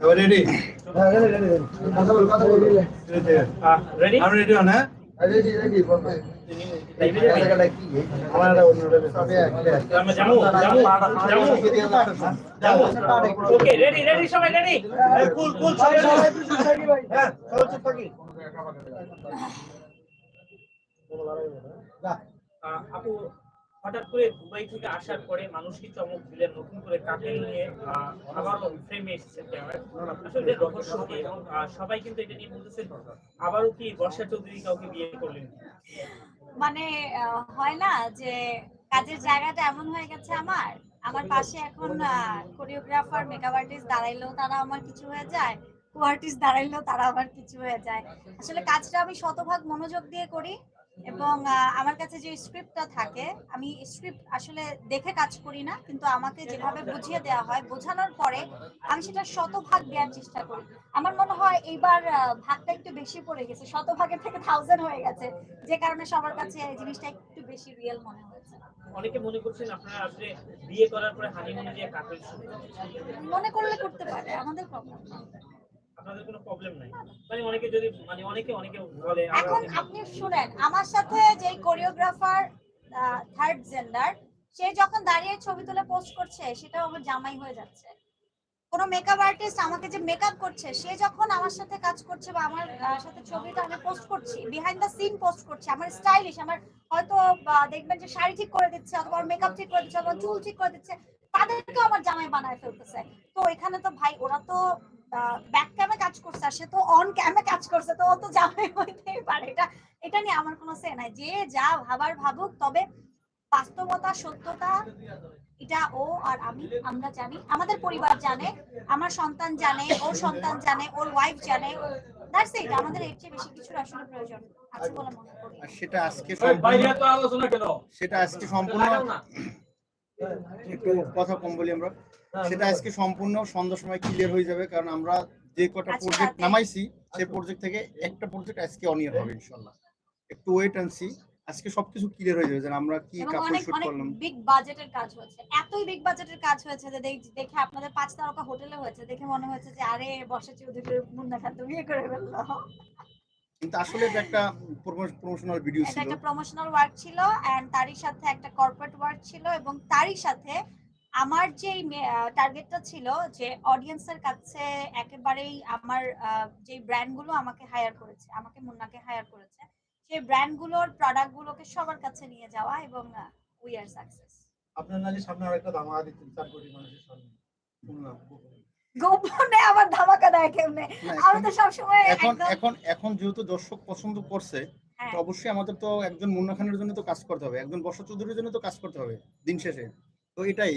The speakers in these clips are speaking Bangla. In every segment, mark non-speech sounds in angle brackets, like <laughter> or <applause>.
এবার রেডি রেডি আমি রেডি হন হ্যাঁ? আমার একটা অন্য আমরা যাব যাব যাব যাব ওকে রেডি রেডি সবাই রেডি কুল কুল সবাই হ্যাঁ আপু হঠাৎ করে দুবাই থেকে আসার পরে মানুষকে চমক দিলেন? নতুন করে কাপেল নিয়ে আবারও ফ্রেমে এসেছেন আসলে রহস্য কি? এবং সবাই কিন্তু এটা নিয়ে বলতেছেন আবারও কি বর্ষা চৌধুরী কাউকে বিয়ে করলেন? মানে হয় না যে কাজের জায়গাটা এমন হয়ে গেছে আমার। আমার পাশে এখন কোরিওগ্রাফার মেকআপ আর্টিস্ট দাঁড়াইলেও তারা আমার কিছু হয়ে যায় কো আর্টিস্ট দাঁড়াইলেও তারা আমার কিছু হয়ে যায়। আসলে কাজটা আমি শতভাগ মনোযোগ দিয়ে করি। এবং আমার কাছে যে স্ক্রিপ্টটা থাকে আমি স্ক্রিপ্ট আসলে দেখে কাজ করি না কিন্তু আমাকে যেভাবে বুঝিয়ে দেওয়া হয় বোঝানোর পরে আমি সেটা শতভাগ দেওয়ার চেষ্টা করি। আমার মনে হয় এইবার ভাগটা একটু বেশি পড়ে গেছে শতভাগের থেকে থাউজেন্ড হয়ে গেছে যে কারণে সবার কাছে এই জিনিসটা একটু বেশি রিয়েল মনে হয়েছে। অনেকে মনে করছেন আপনারা আসলে বিয়ে করার পরে হানিমুনে যে কাপেল মনে করলে করতে পারে আমাদের প্রবলেম আপনাদের কোনো প্রবলেম নাই। মানে অনেকে যদি মানে অনেকে অনেকে বলে এখন আপনি শুনেন আমার সাথে যে কোরিওগ্রাফার থার্ড জেন্ডার সে যখন দাঁড়িয়ে ছবি তুলে পোস্ট করছে সেটাও আমার জামাই হয়ে যাচ্ছে। কোনো মেকআপ আর্টিস্ট আমাকে যে মেকআপ করছে সে যখন আমার সাথে কাজ করছে বা আমার সাথে ছবিটা আমি পোস্ট করছি বিহাইন্ড দ্য সিন পোস্ট করছে আমার স্টাইলিশ আমার হয়তো দেখবেন যে শাড়ি ঠিক করে দিচ্ছে অথবা মেকআপ ঠিক করে দিচ্ছে অথবা চুল ঠিক করে দিচ্ছে তাদেরকেও আমার জামাই বানায় ফেলতেছে। তো এখানে তো ভাই ওরা তো ব্যাক ক্যামে কাজ করছে আর সে তো অন ক্যামে কাজ করছে তো ও তো জামাই হইতেই পারে। এটা এটা নিয়ে আমার কোনো সে নাই। যে যা ভাবার ভাবুক তবে বাস্তবতা সত্যতা এটা ও আর আমি আমরা জানি। আমাদের পরিবার জানে আমার সন্তান জানে ওর সন্তান জানে ওর ওয়াইফ জানে। দ্যাটস ইট আমাদের এর চেয়ে বেশি কিছুর আসলে প্রয়োজন আছে বলে মনে করি। সেটা আজকে বাইরে সম্পূর্ণ তো আলোচনা কেন? সেটা আজকে সম্পূর্ণ একটু কথা কম বলি আমরা। সেটা আজকে সম্পূর্ণ সন্ধ্যার সময় ক্লিয়ার হয়ে যাবে কারণ আমরা যে কটা প্রজেক্ট রাতে। নামাইছি সেই প্রজেক্ট থেকে একটা প্রজেক্ট আজকে অনিয়ার হবে ইনশাল্লাহ। একটু ওয়েট অ্যান্ড সি আজকে সবকিছু ক্লিয়ার হয়ে যাবে যে আমরা কি কাপড় অনেক শুট অনেক করলাম। বিগ বাজেটের কাজ হয়েছে। এতই বিগ বাজেটের কাজ হয়েছে যে দেখে আপনাদের পাঁচ তারকা হোটেলে হয়েছে দেখে মনে হয়েছে যে আরে বর্ষা চৌধুরীর মুন্না খাদ্য বিয়ে করে ফেলল। কিন্তু আসলে এটা একটা প্রমোশনাল ভিডিও ছিল। একটা প্রমোশনাল ওয়ার্ক ছিল এন্ড তারই সাথে একটা কর্পোরেট ওয়ার্ক ছিল এবং তারই সাথে আমার যে টার্গেটটা ছিল যে অডিয়েন্সের কাছে একেবারেই আমার আহ, যে ব্র্যান্ডগুলো আমাকে হায়ার করেছে আমাকে মুন্নাকে হায়ার করেছে সেই ব্র্যান্ডগুলোর প্রোডাক্টগুলোকে সবার কাছে নিয়ে যাওয়া এবং উই আর সাকসেস আপনার নাকি সামনে আরেকটা ধামাকা দিচ্ছেন চার কোটি মানুষের সামনে। গোপনে আবার ধামাকা দেয় কেমনে? আমি তো সবসময় এখন এখন এখন যেহেতু দর্শক পছন্দ করছে হ্যাঁ। তো অবশ্যই আমাদের তো একজন মুন্না খানের জন্য তো কাজ করতে হবে একজন বর্ষা চৌধুরীর জন্য তো কাজ করতে হবে দিন শেষে। তো এটাই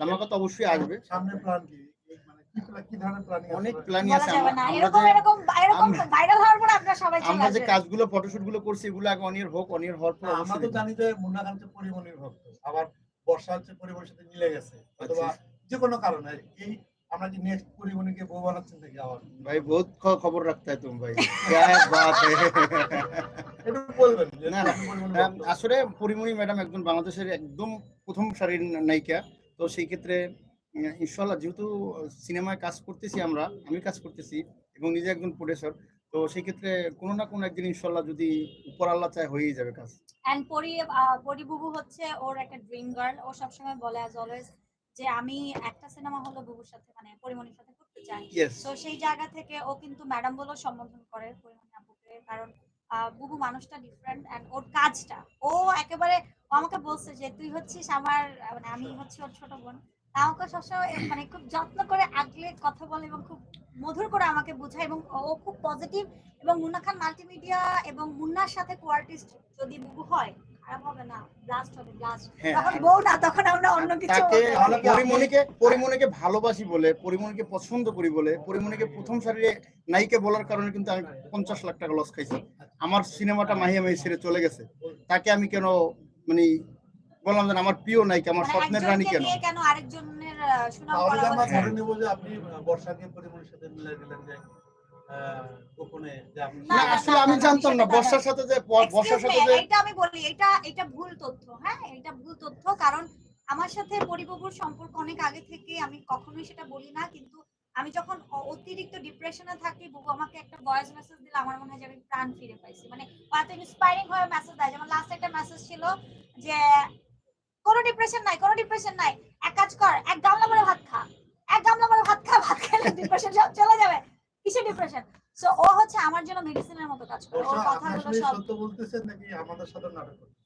ধামাকা তো অবশ্যই আসবে। সামনের প্ল্যান কি? এই মানে কি plan- কি ধরনের প্ল্যানিং অনেক প্ল্যানই বলা আছে আমরা না আমরা এরকম যে এরকম এরকম আমরা- ভাইরাল হওয়ার পর আপনারা সবাই চলে আমরা যে আসবেন। কাজগুলো ফটোশুটগুলো করছি এগুলো আগে অনিয়ার হোক অনিয়ার হওয়ার পর আমরা তো জানি যে মুন্না খান হচ্ছে পরিমণির ভক্ত আবার বর্ষা হচ্ছে মিলে গেছে অথবা যে কোনো কারণে এই আমরা নেক্সট বউ বানাচ্ছেন আবার? ভাই বহুত খবর রাখতে হয় তুমি ভাই। একটু বলবেন না হ্যাঁ, আসলে পরিমণি ম্যাডাম একজন বাংলাদেশের একদম প্রথম সারির নায়িকা। তো সেই ক্ষেত্রে ইনশাল্লাহ যেহেতু সিনেমায় কাজ করতেছি আমরা আমি কাজ করতেছি এবং নিজে একজন প্রডিউসার তো সেই ক্ষেত্রে কোনো না কোনো একদিন ইনশাল্লাহ যদি উপর আল্লাহ চায় হয়েই যাবে কাজ। এন্ড পরি পরি বুবু হচ্ছে ওর একটা ড্রিম গার্ল ও সবসময় বলে অ্যাজ অলওয়েজ যে আমি একটা সিনেমা হলো বুবুর সাথে মানে পরিমণির সাথে করতে চাই তো সেই জায়গা থেকে ও কিন্তু ম্যাডাম বলেও সম্বোধন করে পরিমণি আপুকে কারণ বুবু মানুষটা ডিফারেন্ট এন্ড ওর কাজটা ও একেবারে ও আমাকে বলছে যে তুই হচ্ছিস আমার মানে আমি হচ্ছি ওর ছোট বোন। তা আমাকে সবসময় মানে খুব যত্ন করে আগলে কথা বলে এবং খুব মধুর করে আমাকে বোঝায় এবং ও খুব পজিটিভ এবং মুন্না খান মাল্টিমিডিয়া এবং মুন্নার সাথে কোয়ার্টিস্ট যদি বুবু হয় হ্যাঁ তখন বউ না তখন আমরা অন্য কিছু তাকে বলতে পারি। পরিমণিকে পরিমণিকে ভালোবাসি বলে পরিমণিকে পছন্দ করি বলে পরিমণিকে প্রথম সারিরে নায়িকা বলার কারণে কিন্তু আমি পঞ্চাশ লাখ টাকা লস খাইছি। আমার সিনেমাটা মাহিয়া মাহি ছেড়ে চলে গেছে। তাকে আমি কেন মানে বললাম যে আমার প্রিয় নায়িকা আমার মানে স্বপ্নের রানী কেন? কেন আরেকজনের সুনাম আপনি বর্ষাকে পরিমণির সাথে মিলে গেলেন না, আসলে আমি জানতাম না বর্ষার সাথে যে বর্ষার সাথে যে এটা আমি বলি এটা এটা ভুল তথ্য হ্যাঁ? এটা ভুল তথ্য কারণ আমার সাথে পরিবাবুর সম্পর্ক অনেক আগে থেকে আমি কখনোই সেটা বলি না কিন্তু আমি যখন অতিরিক্ত ডিপ্রেশনে থাকি বুবু আমাকে একটা ভয়েস মেসেজ দিলে আমার মনে হয় যে আমি প্রাণ ফিরে পাইছি। মানে এত ইন্সপায়ারিং হয়ে মেসেজ দেয়। যেমন লাস্ট একটা মেসেজ ছিল যে কোনো ডিপ্রেশন নাই কোনো ডিপ্রেশন নাই। এক কাজ কর এক গামলা ভরে ভাত খা। এক গামলা ভরে ভাত খা ভাত খেলে ডিপ্রেশন সব চলে যাবে। কিসের ডিপ্রেশন সো ও হচ্ছে আমার জন্য মেডিসিনের মতো কাজ করে। ওর কথাগুলো আসলে সব সত্য বলতেছেন নাকি আমাদের সাথে নাটক করছেন?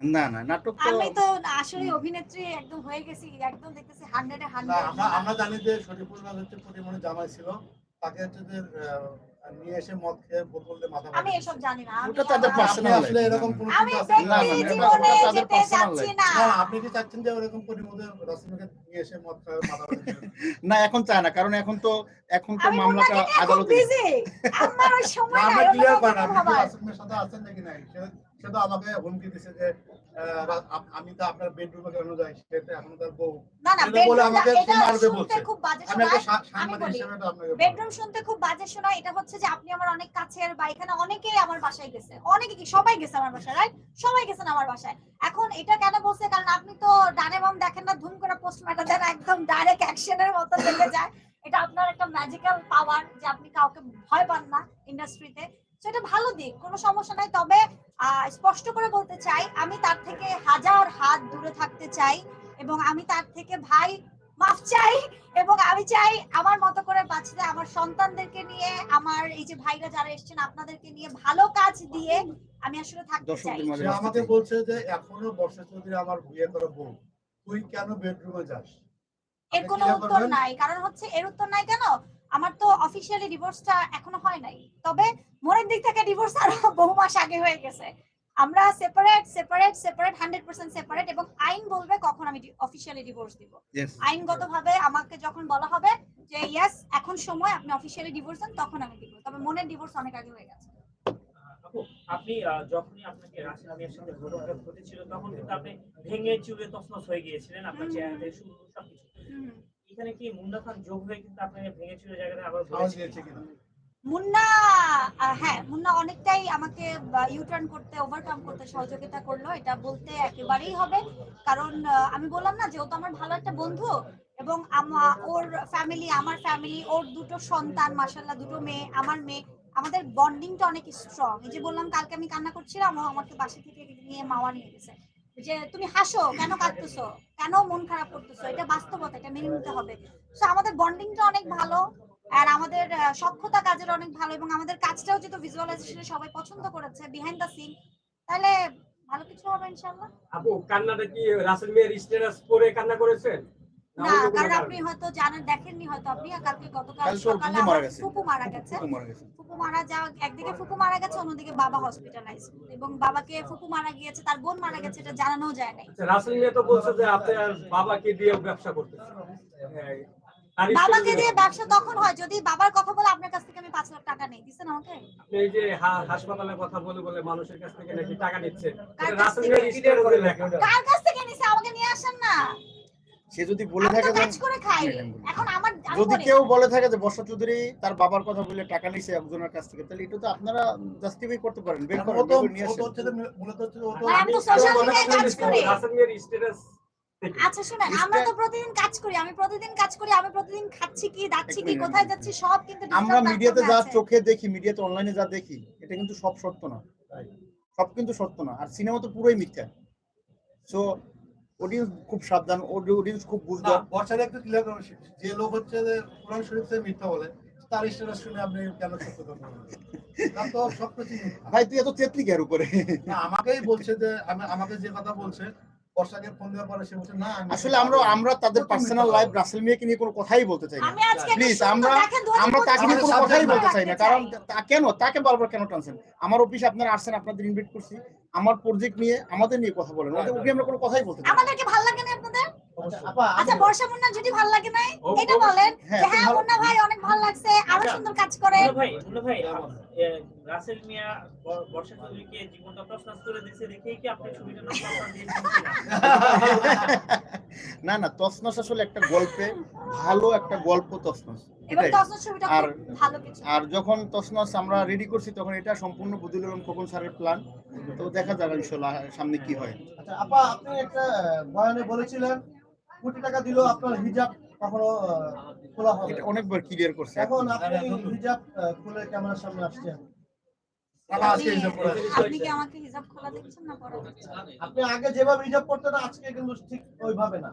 না না নাটক তো আমি তো আসলে অভিনেত্রী একদম হয়ে গেছি একদম দেখতেছি হান্ড্রেডে হান্ড্রেড আমরা আমরা জানি যে শরীফুল রাজ হচ্ছে পরিমণি জামাই ছিল। তাকে হচ্ছে যে নিয়ে এসে মদ খেয়ে বোতল দিয়ে মাথা আমি এসব জানি না ওটা তাদের আমার- আপনি আসলে এরকম কোনো আছে? না, না, তাদের। না। কি চাচ্ছেন যে রাসিমকে নিয়ে এসে মদ মাথা না এখন চায় না কারণ এখন তো এখন তো মামলাটা আদালতে। আমার সময় নাই, ওটা ক্লিয়ার করেন আপনি রাসিমের সাথে আছেন নাকি নাই? সে- তো আমাকে হুমকি দিছে যে আমি তো আপনার বেডরুমে কেন যাই? সেটা এখন তার বউ। না না বলে আমাকে মারবে বলছে। খুব বাজে আমি একটা সাংবাদিক হিসেবে এটা আপনাকে বেডরুম শুনতে খুব বাজে শোনা এটা হচ্ছে যে আপনি আমার অনেক কাছের বা এখানে অনেকেই আমার বাসায় গেছে। অনেকে কি? সবাই গেছে আমার বাসায় রাইট সবাই গেছেন আমার বাসায়। এখন এটা কেন বলছে? কারণ আপনি তো ডানে বাম দেখেন না ধুম করে পোস্ট মেটা দেন একদম ডাইরেক্ট অ্যাকশনের মতো লেগে যায়। এটা আপনার একটা ম্যাজিক্যাল পাওয়ার যে আপনি কাউকে ভয় পান না ইন্ডাস্ট্রিতে সেটা ভালো দিক কোনো সমস্যা নাই। তবে আহ, স্পষ্ট করে বলতে চাই আমি তার থেকে হাজার হাত দূরে থাকতে চাই এবং আমি তার থেকে ভাই মাফ চাই এবং আমি চাই আমার মতো করে বাঁচতে আমার সন্তানদেরকে নিয়ে আমার এই যে ভাইরা যারা এসেছেন আপনাদেরকে নিয়ে ভালো কাজ দিয়ে আমি আসলে থাকতে চাই। আমাকে বলছে যে এখনও বর্ষা চৌধুরী আমার বিয়ে করা বউ। তুই কেন বেডরুমে যাস? এর কোনো উত্তর নাই কারণ হচ্ছে এর উত্তর নাই কেন? আমার তো অফিসিয়ালি ডিভোর্সটা এখনও হয় নাই। তবে মনের দিক থেকে ডিভোর্স আরও <laughs> বহু মাস আগে হয়ে গেছে। আমরা separate separate separate hundred percent separate এবং আইন বলবে কখন আমি অফিসিয়ালি ডিভোর্স দিব. আইনগতভাবে আমাকে যখন বলা হবে যে ইয়েস এখন সময় আপনি অফিসিয়ালি ডিভোর্স দেন তখন আমি দিব। তবে মনের ডিভোর্স অনেক আগে হয়ে গেছে। আপু আপনি যখনই আপনাকে রাসেল আমিয়ার সাথে ঘটনা ঘটেছিল তখন কিন্তু আপনি ভেঙে চুরে তছনছ হয়ে গিয়েছিলেন আপনার চেহারা থেকে শুরু সবকিছু। হুম। এখানে কি মুন্না খান যোগ হয়ে কিন্তু আপনাকে জায়গাটা আবার সাহস দিয়েছে কিনা? মুন্না হ্যাঁ মুন্না অনেকটাই আমাকে ইউটার্ন করতে ওভারকাম করতে সহযোগিতা করল। এটা বলতে একেবারেই হবে। কারণ আমি বললাম না যে ও তো আমার ভালো একটা বন্ধু এবং ওর ফ্যামিলি আমার ফ্যামিলি ওর দুটো সন্তান মাসাল্লাহ দুটো মেয়ে আমার মেয়ে আমাদের বন্ডিংটা অনেক স্ট্রং এই যে বললাম কালকে আমি কান্না করছিলাম ও আমাকে বাসা থেকে নিয়ে মাওয়া নিয়ে গেছে। যে তুমি হাসো, কেন কাঁদতেছো? কেন মন খারাপ করতেছো? এটা বাস্তবতা, এটা মেনে নিতে হবে। তো আমাদের বন্ডিংটা অনেক ভালো, আর আমাদের সক্ষতা কাজের অনেক ভালো, এবং আমাদের কাজটাও যেহেতু ভিজুয়ালাইজেশনে সবাই পছন্দ করেছে বিহাইন্ড দ্য সিন তাহলে ভালো কিছু হবে, ইনশাআল্লাহ। আপু, কান্নাটা কি রাসেল মিয়ার স্ট্যাটাস পরে কান্না করেছেন? না না অন্য কোনো কারণ আপনি হয়তো জানেন দেখেননি হয়তো আপনি কালকে গতকাল সকালে ফুপু মারা গেছে। ফুপু মারা গেছে। ফুপু মারা গেছে। ফুপু মারা যা একদিকে ফুপু মারা গেছে অন্যদিকে বাবা হসপিটালাইজ এবং বাবাকে ফুপু মারা গিয়েছে তার বোন মারা গেছে এটা জানানোও যায় নাই। আচ্ছা, রাসেল মিয়া তো বলছে যে আপনার বাবাকে দিয়ে ব্যবসা করতেছে হ্যাঁ, বাবাকে দিয়ে ব্যবসা তখন হয় যদি বাবার কথা বলে আপনার কাছ থেকে আমি পাঁচ লাখ টাকা নেই দিচ্ছেন আমাকে? এই যে হা- হাসপাতালের কথা বলে বলে মানুষের কাছ থেকে নাকি টাকা নিচ্ছে কার কাছ থেকে? কার কাছ নিছে? আমাকে নিয়ে আসেন না। সে যদি বলে থাকে যে কাজ করে খাই। এখন আমার আমি যদি কেউ বলে থাকে যে বর্ষা চৌধুরী তার বাবার কথা বলে টাকা নিছে একজনের কাছ থেকে তাহলে এটা তো আপনারা জাস্টিফাই করতে পারেন বের করেন তো নিয়ে ও তো আসেন হচ্ছে মূলত হচ্ছে ও তো আমি তো কাজ করি। স্ট্যাটাস আচ্ছা শুনেন আমরা তো প্রতিদিন কাজ করি আমি প্রতিদিন কাজ করি আমি প্রতিদিন খাচ্ছি কি যাচ্ছি কি কোথায় যাচ্ছি সব কিন্তু আমরা মিডিয়াতে যা চোখে দেখি মিডিয়াতে অনলাইনে যা দেখি এটা কিন্তু সব সত্য না। সব কিন্তু সত্য না আর সিনেমা তো পুরোই মিথ্যা। সো অডিয়েন্স খুব সাবধান অডিয়েন্স খুব বুঝদার বর্ষার একটু ক্লিয়ার করুন যে লোক হচ্ছে যে কোরআন শরীফ থেকে মিথ্যা বলে তার স্ট্যাটাস শুনে আপনি কেন সত্য সবকিছু ভাই তুই এত তেতলি কেন উপরে। আমাকেই বলছে যে আমাকে যে কথা বলছে বর্ষাকে ফোন দেওয়ার পরে সে বলছে না আসলে আমরা আমরা তাদের পার্সোনাল লাইফ রাসেল মিয়াকে নিয়ে কোনো কথাই বলতে চাই না। সুন্দর আমরা- আমরা তাকে নিয়ে কোনো আমাদের কথাই বলতে চাই না। কারণ তা- কেন? তাকে বারবার কেন টানছেন? আমার অফিসে আপনারা আসছেন আপনাদের ইনভাইট করছি। আমার প্রজেক্ট নিয়ে আমাদের নিয়ে কথা বলেন। ওদের ওকে আমরা কোনো কথাই বলতে চাই আমাদেরকে ভালো লাগে না আপনাদের অবশ্যই। আচ্ছা বর্ষা মুন্না যদি ভালো লাগে নাই এটা বলেন হ্যাঁ, যে হ্যাঁ মুন্না ভাই অনেক ভালো লাগছে আরও আচ্ছা। সুন্দর কাজ করে। ভাই মুন্না ভাই রাসেল মিয়া বর্ষা চৌধুরীকে জীবনটা তছনছ করে দিয়েছে দেখেই কি আপনি ছবিটা? <laughs> না না তসনস আসলে একটা গল্পে ভালো একটা গল্প তসনস আর- আর যখন তসনস আমরা রেডি করছি তখন এটা সম্পূর্ণ বদুল আলম খোকন স্যারের প্ল্যান তো দেখা যাবে ইনশাল্লাহ সামনে কি হয়। আচ্ছা আপা আপনি একটা বয়ানে বলেছিলেন কোটি টাকা দিলেও আপনার হিজাব কখনো খোলা হবে এটা অনেকবার ক্লিয়ার করছে। এখন আপনি হিজাব খুলে ক্যামেরার সামনে আসছেন। আপনি কি আমাকে হিজাব খোলা দেখছেন না পড়া দেখছেন? আপনি আগে যেভাবে হিজাব করতেন আজকে কিন্তু ঠিক ওইভাবে না।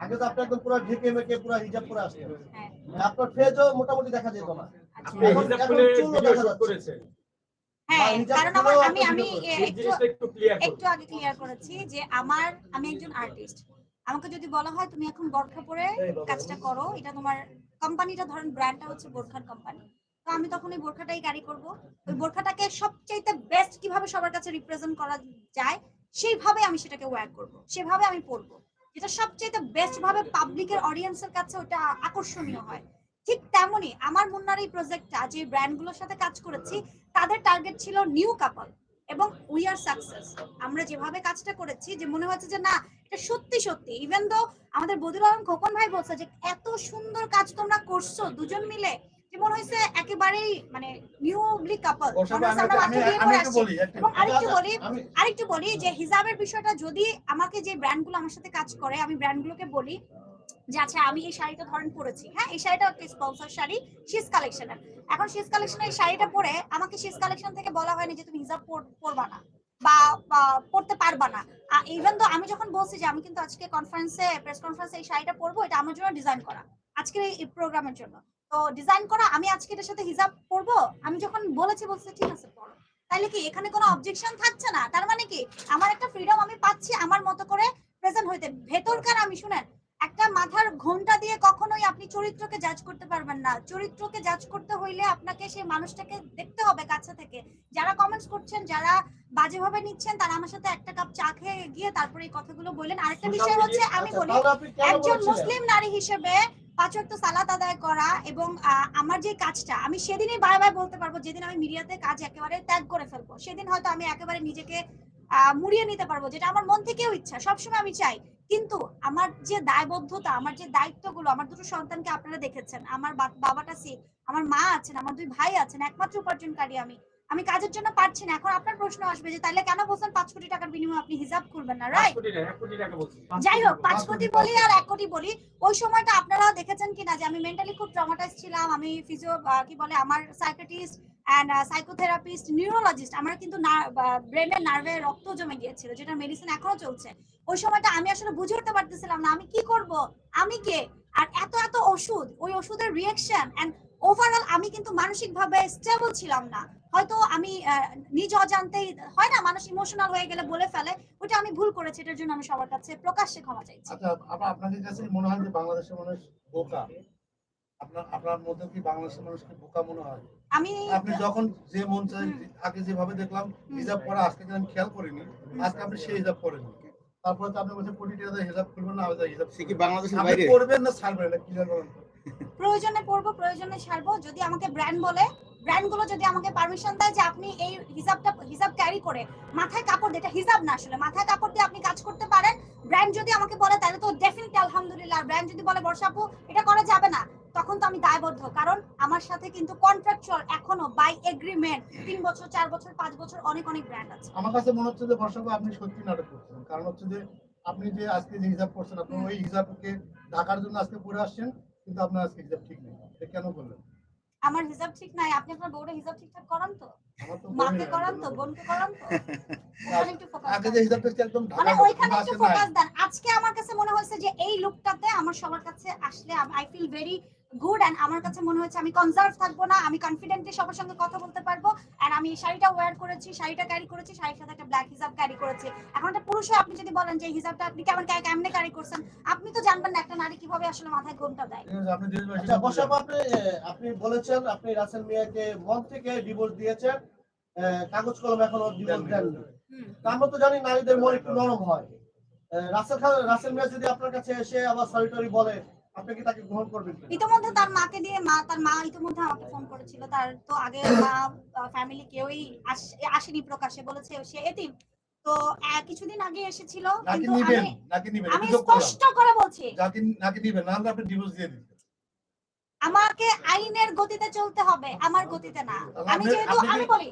আগে তো আপনি একদম পুরো ঢেকে মেকে পুরো হিজাব করে আসতেন। হ্যাঁ। আপনার ফেজও মোটামুটি দেখা যেত না। আচ্ছা। হ্যাঁ কারণ আমার আমি একটু আগে ক্লিয়ার করেছি যে আমার আমি একজন আর্টিস্ট আমাকে যদি বলা হয় তুমি এখন বোরখা পরে কাজটা করো এটা তোমার কোম্পানিটা ধরেন ব্র্যান্ডটা হচ্ছে বোরখার কোম্পানি তো আমি তখন ওই বোরখাটাই ক্যারি করব। ওই বোরখাটাকে সবচাইতে বেস্ট কীভাবে সবার কাছে রিপ্রেজেন্ট করা যায় সেইভাবে আমি সেটাকে ওয়্যার করব সেভাবে আমি পরবো। যেটা সবচাইতে বেস্ট ভাবে পাবলিকের অডিয়েন্সের কাছে ওটা আকর্ষণীয় হয়। ঠিক তেমনি আমার মুন্নার এই প্রজেক্টটা যে ব্র্যান্ডগুলোর সাথে কাজ করেছি তাদের টার্গেট ছিল নিউ কাপল এবং উই আর সাকসেস আমরা যেভাবে কাজটা করেছি যে মনে হচ্ছে যে না এটা সত্যি সত্যি। ইভেন দো আমাদের বদিউল আলম খোকন ভাই বলছে যে এত সুন্দর কাজ তোমরা করছ দুজন মিলে। যে মনে হয়েছে একেবারেই মানে নিউলি কাপল এবং আরেকটু বলি আরেকটু বলি যে হিজাবের বিষয়টা যদি আমাকে যে ব্র্যান্ডগুলো আমার সাথে কাজ করে আমি ব্র্যান্ডগুলোকে বলি যে আচ্ছা আমি এই শাড়িটা ধরেন পরেছি। হ্যাঁ এই শাড়িটা একটা স্পন্সর শাড়ি শিস কালেকশনের এখন শিস কালেকশনের এই শাড়িটা পরে আমাকে শিস কালেকশন থেকে বলা হয়নি যে তুমি হিজাব পরবা না বা পড়তে পারবা না। ইভেন তো আমি যখন বলছি যে আমি কিন্তু আজকে কনফারেন্সে প্রেস কনফারেন্সে এই শাড়িটা পরবো, এটা আমার জন্য ডিজাইন করা। আজকের এই প্রোগ্রামের জন্য। তো ডিজাইন করা, আমি আজকে এটার সাথে হিজাব পরবো? আমি যখন বলেছি, বলছে, ঠিক আছে, পরো। তাইলে কি এখানে কোনো অবজেকশন থাকছে না? তার মানে কি? আমার একটা ফ্রিডম আমি পাচ্ছি আমার মতো করে প্রেজেন্ট হইতে। ভেতরকার আমি, শুনেন একটা মাথার ঘোমটা দিয়ে কখনোই আপনি চরিত্রকে জাজ করতে পারবেন না। চরিত্রকে জাজ করতে হইলে আপনাকে সেই মানুষটাকে দেখতে হবে কাছে থেকে। যারা কমেন্টস করছেন যারা বাজেভাবে নিচ্ছেন তারা আমার সাথে একটা কাপ চা খেয়ে গিয়ে তারপরে এই কথাগুলো বললেন। আরেকটা বিষয় হচ্ছে আমি আচ্ছা, বলি একজন মুসলিম নারী হিসেবে পাঁচ ওয়াক্ত সালাত আদায় করা এবং আমার যে কাজটা আমি সেদিনই বারে বারে বলতে পারব যেদিন আমি মিডিয়াতে কাজ একেবারে ত্যাগ করে ফেলব সেদিন হয়তো আমি একেবারে নিজেকে মুড়িয়ে নিতে পারব যেটা আমার মন থেকেও ইচ্ছা সবসময় আমি চাই। কিন্তু আমার যে দায়বদ্ধতা আমার যে দায়িত্বগুলো আমার দুটো সন্তানকে আপনারা দেখেছেন আমার বাবাটা শিখ আমার মা আছেন আমার দুই ভাই আছেন একমাত্র উপার্জনকারী আমি। আমি কাজের জন্য পারছি না এখন আপনার প্রশ্ন আসবে যে তাইলে কেন বলছেন পাঁচ কোটি টাকার বিনিময়ে আপনি হিসাব করবেন না রাইট যাই হোক পাঁচ কোটি, বলি আর এক কোটি বলি ওই সময়টা আপনারা দেখেছেন কিনা যে আমি মেন্টালি খুব ট্রমাটাইজ ছিলাম আমি ফিজিও কি বলে আমার সাইকেটিস্ট অ্যান্ড সাইকোথেরাপিস্ট নিউরোলজিস্ট আমার কিন্তু ব্রেনের নার্ভে রক্ত জমে গিয়েছিল, যেটা মেডিসিন এখনও চলছে। ওই সময়টা আমি আসলে বুঝে উঠতে পারতেছিলাম না, আমি কি করব? আমি কে? আর এত এত ওষুধ, ওই ওষুধের রিয়াকশন এন্ড ওভারঅল আমি কিন্তু মানসিক ভাবে স্টেবল ছিলাম না। হয়তো আমি নিজ অজান্তেই, হয় না, মানুষ ইমোশনাল হয়ে গেলে বলে ফেলে ওটা আমি ভুল করেছি, এটার জন্য আমি সবার কাছে প্রকাশ্যে ক্ষমা চাইছি। আচ্ছা আপনাদের কাছে মনে হয় যে বাংলাদেশের মানুষ বোকা? আপনার আপনার মধ্যে কি বাংলাদেশের মানুষকে বোকা মনে হয়? আমি আপনি যখন যে মন চাই আগে যেভাবে দেখলাম হিজাব পরা আজকে আমি খেয়াল করিনি আজকে আপনি সেই হিজাব করেন তারপরে তো আপনি বলছেন কোটি টাকা হিসাব করবেন না সে কি বাংলাদেশের বাইরে? করবেন না ছাড়বেন এটা ক্লিয়ার করেন প্রয়োজনে পড়ব প্রয়োজনে ছাড়বো যদি আমাকে ব্র্যান্ড বলে ব্র্যান্ডগুলো যদি আমাকে পারমিশন দেয় যে আপনি এই হিসাবটা হিসাব ক্যারি করে মাথায় কাপড় দিয়ে এটা হিসাব না আসলে মাথায় কাপড় দিয়ে আপনি কাজ করতে পারেন ব্র্যান্ড যদি আমাকে বলে তাহলে তো ডেফিনেটলি আলহামদুলিল্লাহ ব্র্যান্ড যদি বলে বর্ষাপু এটা করা যাবে না। তখন তো আমি দায়বদ্ধ কারণ আমার সাথে কিন্তু কন্ট্রাকচুয়াল এখনও বাই এগ্রিমেন্ট তিন বছর চার বছর পাঁচ বছর অনেক অনেক ব্র্যান্ড আছে। আমার কাছে মনে হচ্ছে যে বর্ষাকে আপনি সত্যি নাটক করছেন। কারণ হচ্ছে যে আপনি যে আজকে যে হিসাব করছেন আপনি ওই হিসাবকে ঢাকার জন্য আজকে পড়ে আসছেন কিন্তু আপনার আজকে হিসাব ঠিক নেই। এটা কেন করলেন আমার হিসাব ঠিক নাই। আপনি আপনার বউরে হিসাব ঠিকঠাক করান তো? তো মাকে করান তো? বোনকে করান তো? <laughs> ওখানে একটু ফোকাস আগে যে হিসাবটা একদম মানে ওইখানে একটু ফোকাস দেন। আজকে আমার কাছে মনে হয়েছে যে এই লুকটাতে আমার সবার কাছে আসলে I feel very good and আমার কাছে মনে হচ্ছে আমি কনজার্ভ থাকব না আমি কনফিডেন্টলি সবার সঙ্গে কথা বলতে পারব এন্ড আমি শাড়িটা ওয়্যার করেছি শাড়িটা ক্যারি করেছি শাড়ির সাথে একটা ব্ল্যাক হিজাব ক্যারি করেছি। এখন একটা পুরুষ আপনি যদি বলেন যে হিজাবটা আপনি কেমন কেমনে ক্যারি করছেন আপনি তো জানবেন না একটা নারী কীভাবে আসলে মাথায় ঘোমটা দেয়। আপনি আচ্ছা আপনি আপনি বলেছেন আপনি রাসেল মিয়াকে মন থেকে ডিভোর্স দিয়েছেন আহ, কাগজ কলম এখনও ডিভোর্স দেননি। আমরা তো জানি নারীদের মন একটু নরম হয়। আহ, রাসেল খান রাসেল মিয়া যদি আপনার কাছে এসে আবার সরি টরি বলে ইতিমধ্যে তার মাকে দিয়ে মা তার মা ইতিমধ্যে আমাকে ফোন করেছিল। তার তো আগে মা ফ্যামিলি কেউই আস- আসেনি প্রকাশে বলেছে সে এতিম। তো কিছুদিন আগে এসেছিল আমি। স্পষ্ট করে বলছি। নাকি নিবেন? না আপনি ডিভোর্স দিয়ে দিবেন আমাকে আইনের গতিতে চলতে হবে আমার গতিতে না। আমি যেহেতু আমি বলি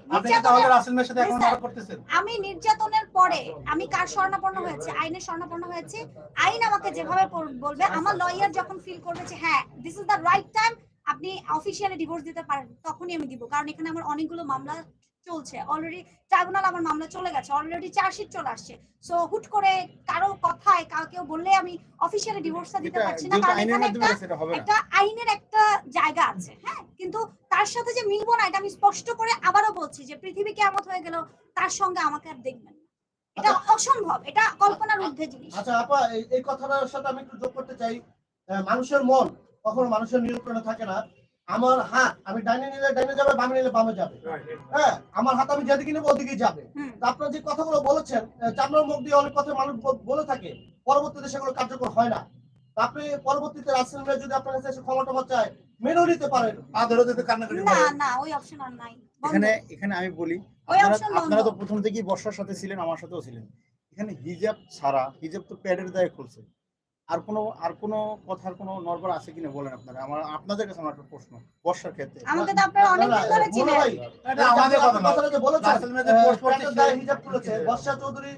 আমি নির্যাতনের পরে আমি কার স্বর্ণাপন্ন হয়েছে? আইনের স্বর্ণাপন্ন হয়েছে। আইন আমাকে যেভাবে বলবে আমার লয়ার যখন ফিল করবে যে হ্যাঁ this is the right time আপনি অফিসিয়ালি ডিভোর্স দিতে পারেন তখনই আমি দিব। কারণ এখানে আমার অনেকগুলো মামলা চলছে। অলরেডি ট্রাইব্যুনাল আমার মামলা চলে গেছে। অলরেডি চার্জশিট চলে আসছে। সো হুট করে কারও কথায় কাউকে বললে আমি অফিসিয়ালি ডিভোর্সটা দিতে পারছি না। কারণ এখানে একটা একটা আইনের একটা জায়গা আছে হ্যাঁ? কিন্তু তার সাথে যে মিলবো না এটা আমি স্পষ্ট করে আবারও বলছি যে পৃথিবী কেমন হয়ে গেল তার সঙ্গে আমাকে আর দেখবেন এটা অসম্ভব। এটা কল্পনার ঊর্ধ্বে জিনিস। আচ্ছা আপা এই কথাটার সাথে আমি একটু যোগ করতে চাই। মানুষের মন কখনো মানুষের নিয়ন্ত্রণে থাকে না। আমার হাত আমি ডাইনে নিলে ডাইনে যাবে বামে নিলে বামে যাবে। হ্যাঁ আমার হাত আমি যেদিকে নেব ওদিকেই যাবে। আপনার যে কথাগুলো বলেছেন চামড়ার মুখ দিয়ে অনেক কথা মানুষ বলে থাকে পরবর্তীতে সেগুলো কার্যকর হয় না। আপনি পরবর্তীতে রাসেল মিয়া যদি আপনার কাছে এসে ক্ষমা টমা চায় মেনেও নিতে পারেন। ধরে যদি কান্নাকাটি না না ওই অপশন আর নাই। এখানে এখানে আমি বলি। আপনারা তো প্রথম থেকেই বর্ষার সাথে ছিলেন আমার সাথেও ছিলেন। এখানে হিজাব ছাড়া হিজাব তো প্যাডের দায়ে খুলছে। আর কোনো আর কোনো কথার কোনো নরবর আছে কিনা বলেন আপনারা? আমার আপনাদের কাছে আমার একটা প্রশ্ন বর্ষার ক্ষেত্রে। আমাকে তো আপনারা অনেক দিন ধরে চিনেন। ভাই, এটা আমাদের কথা না কথাটা যে বলেছেন, মেয়েদের আহ, পোস্ট করছে প্যাটের হিজাব খুলেছে বর্ষা চৌধুরী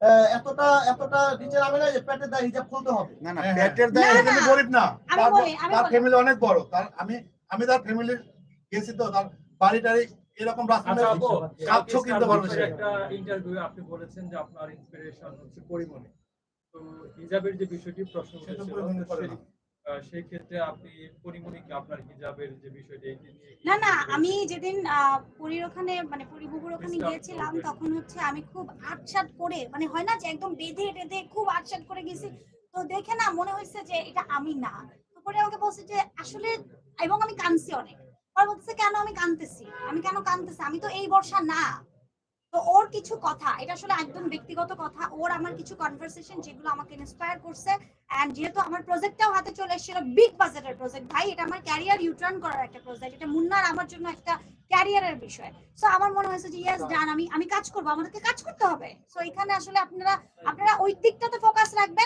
আহ, এতটা এতটা নিচে নামে না যে প্যাটের দায়ে হিজাব খুলতে হবে। না না না, দায়ে গরিব না। আমি তার- বলি, আমি তার ফ্যামিলি অনেক বড়। তার আমি আমি তার ফ্যামিলির গেছি তো তার বাড়ি টাড়ি এরকম রাস্তা আচ্ছা আপু কিনতে পারবে একটা ইন্টারভিউ আপনি বলেছেন যে আপনার ইন্সপিরেশন হচ্ছে পরিমণি। তো হিজাবের যে বিষয়টি প্রশ্ন সেই- ক্ষেত্রে আপনি পরিমণিকে আপনার হিজাবের যে বিষয়টি না না আমি যেদিন পুরীর ওখানে মানে পুরী বুবুর ওখানে গিয়েছিলাম তখন হচ্ছে আমি খুব আটসাট করে মানে হয় না যে একদম বেঁধে টেঁধে খুব আটসাট করে গেছি। তো দেখে না মনে হয়েছে যে এটা আমি না। তো পরে আমাকে বলছে যে আসলে এবং আমি কাঁদছি অনেক। পরে বলতেছে কেন আমি কাঁদতেছি? আমি কেন কাঁদতেছি? আমি তো এই বর্ষা না। তো ওর কিছু কথা, এটা আসলে একদম ব্যক্তিগত কথা, ওর আমার কিছু কনভারসেশন যেগুলো আমাকে ইন্সপায়ার করছে এন্ড যেহেতু আমার প্রজেক্টটাও হাতে চলে এসেছিল বিগ বাজেটের প্রজেক্ট ভাই, এটা আমার ক্যারিয়ার ইউটার্ন করার একটা প্রজেক্ট এটা মুন্নার আমার জন্য একটা ক্যারিয়ারের বিষয়। সো আমার মনে হয়েছে যে ইয়েস ডান আমি আমি কাজ করব, আমাদেরকে কাজ করতে হবে। সো এখানে আসলে আপনারা আপনারা ওই দিকটাতে ফোকাস রাখবেন।